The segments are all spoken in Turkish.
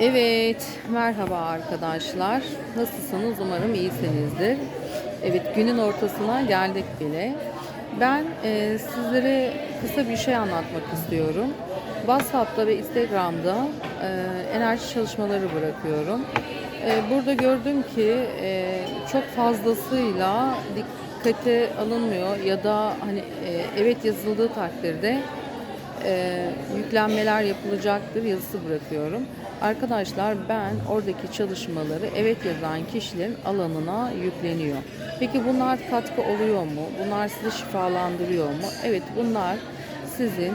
Evet, merhaba arkadaşlar. Nasılsınız? Umarım iyisinizdir. Evet, günün ortasına geldik bile. Ben e, sizlere kısa bir şey anlatmak istiyorum. WhatsApp'ta ve Instagram'da e, enerji çalışmaları bırakıyorum. E, burada gördüm ki e, çok fazlasıyla dikkate alınmıyor ya da hani e, evet yazıldığı takdirde e, yüklenmeler yapılacaktır yazısı bırakıyorum. Arkadaşlar ben oradaki çalışmaları evet yazan kişilerin alanına yükleniyor. Peki bunlar katkı oluyor mu? Bunlar sizi şifalandırıyor mu? Evet bunlar sizin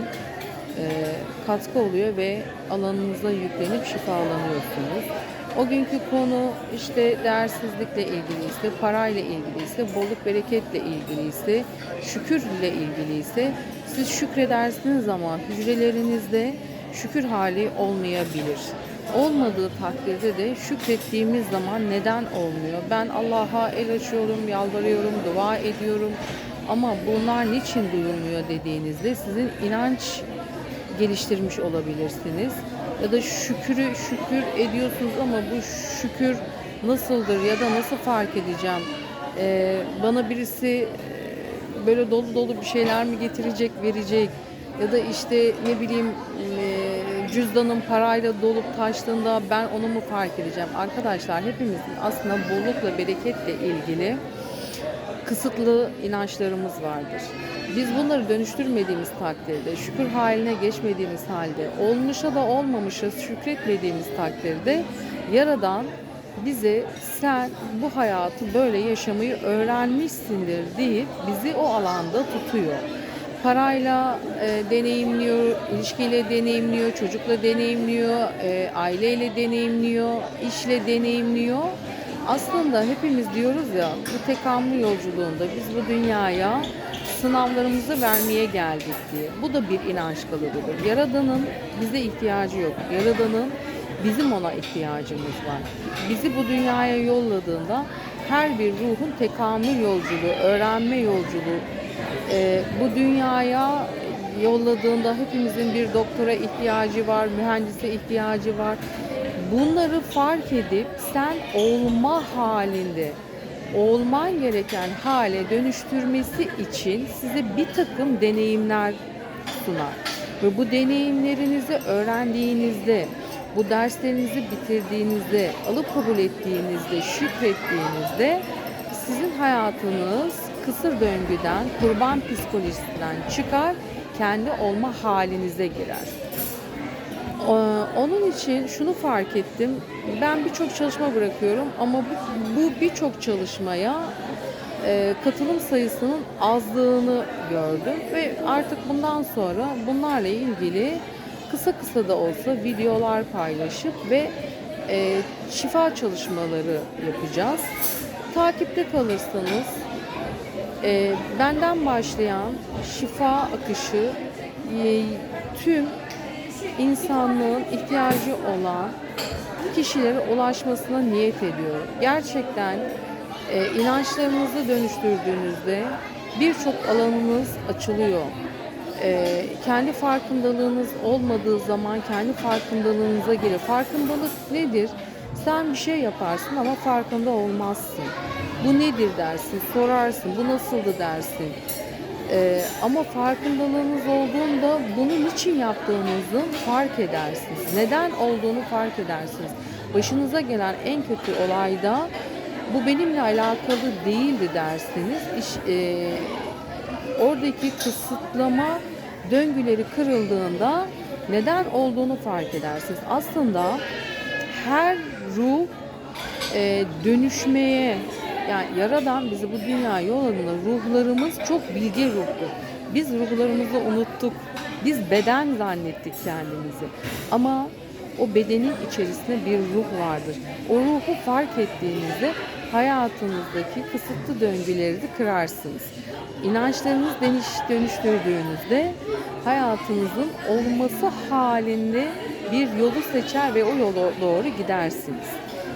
e, katkı oluyor ve alanınıza yüklenip şifalanıyorsunuz. O günkü konu işte değersizlikle ilgiliyse, parayla ilgiliyse, bolluk bereketle ilgiliyse, şükürle ilgiliyse siz şükredersiniz ama hücrelerinizde şükür hali olmayabilir. Olmadığı takdirde de şükrettiğimiz zaman neden olmuyor? Ben Allah'a el açıyorum, yalvarıyorum, dua ediyorum ama bunlar niçin duyulmuyor dediğinizde sizin inanç geliştirmiş olabilirsiniz. Ya da şükürü şükür ediyorsunuz ama bu şükür nasıldır ya da nasıl fark edeceğim? Ee, bana birisi e, böyle dolu dolu bir şeyler mi getirecek, verecek? Ya da işte ne bileyim e, cüzdanım parayla dolup taştığında ben onu mu fark edeceğim? Arkadaşlar hepimizin aslında bollukla, bereketle ilgili kısıtlı inançlarımız vardır. Biz bunları dönüştürmediğimiz takdirde, şükür haline geçmediğimiz halde, olmuşa da olmamışa şükretmediğimiz takdirde Yaradan bize sen bu hayatı böyle yaşamayı öğrenmişsindir deyip bizi o alanda tutuyor. Parayla e, deneyimliyor, ilişkiyle deneyimliyor, çocukla deneyimliyor, e, aileyle deneyimliyor, işle deneyimliyor. Aslında hepimiz diyoruz ya bu tekamül yolculuğunda biz bu dünyaya sınavlarımızı vermeye geldik diye. Bu da bir inanç kalıbıdır. Yaradan'ın bize ihtiyacı yok. Yaradan'ın bizim ona ihtiyacımız var. Bizi bu dünyaya yolladığında her bir ruhun tekamül yolculuğu, öğrenme yolculuğu, e, bu dünyaya yolladığında hepimizin bir doktora ihtiyacı var, mühendise ihtiyacı var. Bunları fark edip sen olma halinde olman gereken hale dönüştürmesi için size bir takım deneyimler sunar. Ve bu deneyimlerinizi öğrendiğinizde, bu derslerinizi bitirdiğinizde, alıp kabul ettiğinizde, şükrettiğinizde sizin hayatınız kısır döngüden, kurban psikolojisinden çıkar, kendi olma halinize girer. Ee, Onun için şunu fark ettim. Ben birçok çalışma bırakıyorum ama bu, bu birçok çalışmaya e, katılım sayısının azlığını gördüm ve artık bundan sonra bunlarla ilgili kısa kısa da olsa videolar paylaşıp ve e, şifa çalışmaları yapacağız. Takipte kalırsanız e, benden başlayan şifa akışı tüm insanlığın ihtiyacı olan kişilere ulaşmasına niyet ediyorum. Gerçekten e, inançlarınızı dönüştürdüğünüzde birçok alanınız açılıyor. E, kendi farkındalığınız olmadığı zaman kendi farkındalığınıza gelir. Farkındalık nedir? Sen bir şey yaparsın ama farkında olmazsın. Bu nedir dersin, sorarsın, bu nasıldı dersin. Ee, ama farkındalığınız olduğunda bunu niçin yaptığınızı fark edersiniz. Neden olduğunu fark edersiniz. Başınıza gelen en kötü olayda bu benimle alakalı değildi derseniz iş, e, oradaki kısıtlama döngüleri kırıldığında neden olduğunu fark edersiniz. Aslında her ruh e, dönüşmeye yani Yaradan bizi bu dünyaya yolladığında ruhlarımız çok bilge ruhtu. Biz ruhlarımızı unuttuk. Biz beden zannettik kendimizi. Ama o bedenin içerisinde bir ruh vardır. O ruhu fark ettiğinizde hayatınızdaki kısıtlı döngüleri de kırarsınız. İnançlarınız dönüş, dönüştürdüğünüzde hayatınızın olması halinde bir yolu seçer ve o yola doğru gidersiniz.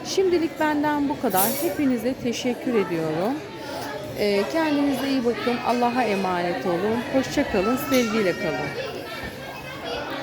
Şimdilik benden bu kadar. Hepinize teşekkür ediyorum. Ee, kendinize iyi bakın. Allah'a emanet olun. Hoşçakalın. Sevgiyle kalın.